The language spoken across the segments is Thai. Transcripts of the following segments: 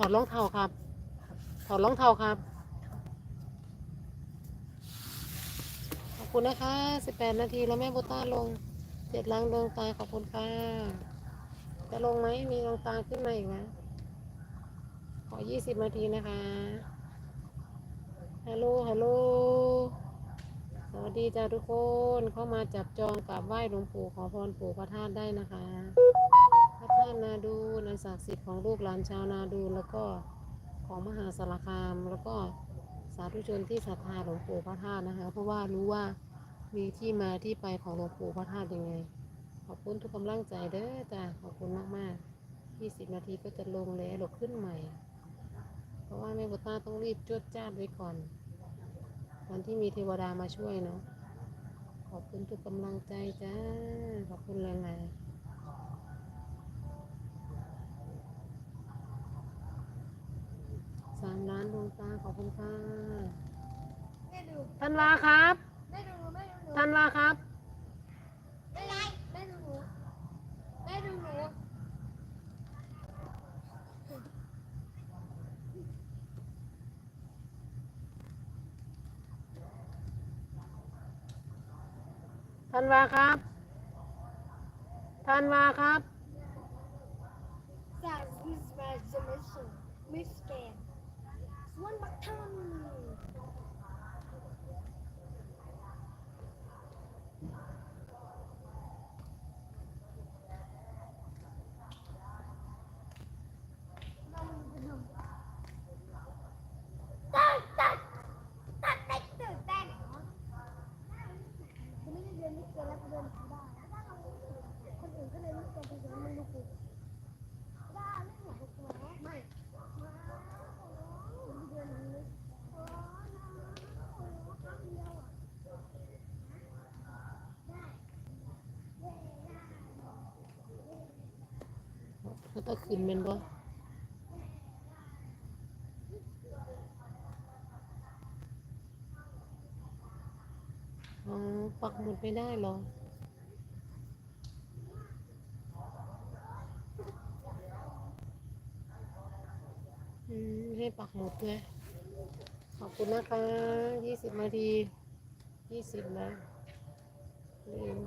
ถอดรองเท้าครับ ถอดรองเท้าครับ ขอบคุณนะคะ18นาทีแล้วแม่โบต้าลงเจ็ดล้างดวงตาขอบคุณค่ะ จะลงไหมมีดวงตาขึ้นมาอีกไหมขอ20นาทีนะคะ ฮัลโหล ฮัลโหล สวัสดีจ้าทุกคน เข้ามาจับจองกราบไหว้หลวงปู่ขอพรปู่พระธาตุได้นะคะาตุนาดูนันศักดิ์สิทธิ์ของลูกหลานชาวนาดูแล้วก็ของมหาสารคาม แล้วก็สาธุชนที่ศรัทธาหลวงปู่พระธาตุนะคะ เพราะว่ารู้ว่ามีที่มาที่ไปของหลวงปู่พระธาตุยังไง ขอบคุณทุกกำลังใจเด้อจ้าขอบคุณมากๆ 20 นาทีก็จะลงแล้วหลบขึ้นใหม่ เพราะว่าแม่บุตตาต้องรีบจวดจ้าดไว้ก่อนวันที่มีเทวดามาช่วยเนาะขอบคุณทุกกำลังใจจ้า ขอบคุณหลายๆสามล้านดวงตาขอบคุณค่ะแม่ดูธันวาครับแม่ดูหนูแม่ดูหนูธันวาครับแม่ไรแม่ดูหนูแม่ดูหนูธันวาครับธันวาครับจากมิสแมสมิสมิสแกนสวนบักทันตัดตัดตัดเด็กตื่นเต้นคนนี้เรียนมิสแกนแล้วก็เดินได้ คนอื่นก็เลยไม่เป็นไรไม่รู้กูได้ไม่หมดตัวไม่เดือนนี้ เขาต้องขึ้นแมันบ่อ๋อปักหมุดไม่ได้เหรออืมให้ปักหมุดด้วยขอบคุณนะคะยี่สิบนาทียี่สิบแล้วลืม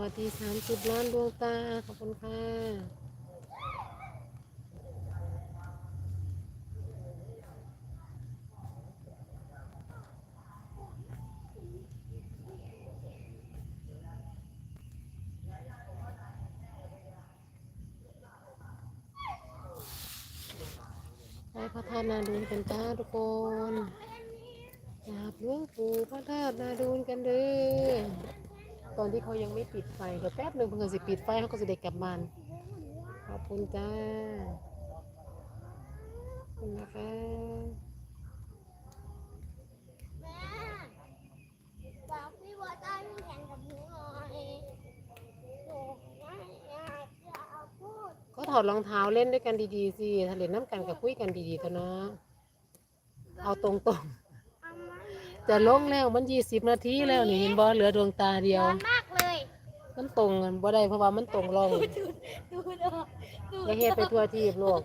วัสดีสามสิบล้านดวงตา ขอบคุณค่ะ ไปพระธาตุนาดูนกันจ้าทุกคนกราบหลวงปู่พระธาตุนาดูนกันเด้อ ตอนที่เขายังไม่ปิดไฟเดี๋ยวแป๊บหนึ่งเพิ่งจะปิดไฟเขาก็จะได้กลับบ้านขอบคุณจ้าขอบคุณนะคะแม่บอกพี่ว่าได้แข่งกับหนูหน่อยหนูไม่อยากจะพูดก็ถอดรองเท้าเล่นด้วยกันดีๆสิถ้าเล่นน้ำกันกับคุยกันดีๆเถอะเนาะเอาตรงๆ จะลงแล้วมันยี่สิบนาทีแล้วนี่เห็นบ่เหลือดวงตาเดียว ร้อนมากเลยมันตรงกันบ่ได้เพราะว่ามันตรงร่องดูน้องดูอย่าเฮ็ดไปทั่วทีบโลก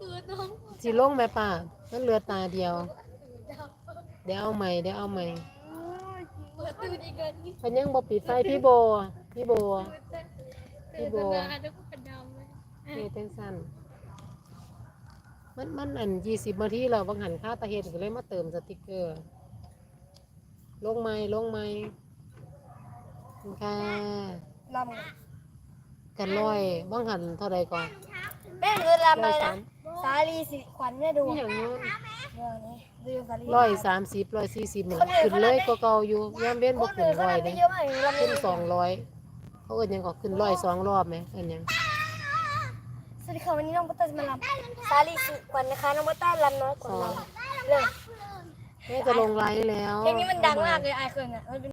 ดูน้องสิลงไหมป้ามันเหลือตาเดียวดูน้องเดี๋ยวเอาใหม่เดี๋ยวเอาใหม่เปิดตูดีเกินนี่มันยังบ่ปิดไฟพี่โบพี่โบ พี่โบ เปิดนานแล้วก็กระดำเลยเฮ็ดจังซั่นมันมันอันยี่สิบนาทีแล้วบางหันค่าตาเฮ็ดก็เลยมาเติมสติกเกอร์ ลงไม้ลงไม้ขอบคุณค่ะลกันร้อยบางหันเท่าใดก่อนำแม่คือลำร้อะอยไรสานะมสาลีสิขวัญแม่ดูนี่อย่างนู้นเดี๋ยวนี้ดูสาลีร้อยสามสิบร้อยสี่สิบหนึ่งขึ้นเลยก็เก่าอยู่ย่ามเว้นคบ่นขึ้อื่นนเขาร้อยทำเด้ได้เยอะมากลำขึ้นี้นสองร้อยเขาเอิ้นหยังก็ขึ้นร้อยสองรอบไหมเอิ้นหยังสวัสดีค่ะวันนี้น้องบัตเตอร์จะมาลำสาลีสิขวัญนะคะน้องบัตเตอร์ลำน้อยกว่าเราเลย แม่จะลงไลน์แล้ว เพลงนี้มันดังมากเลยไอายเคยเนี่ยมันเป็น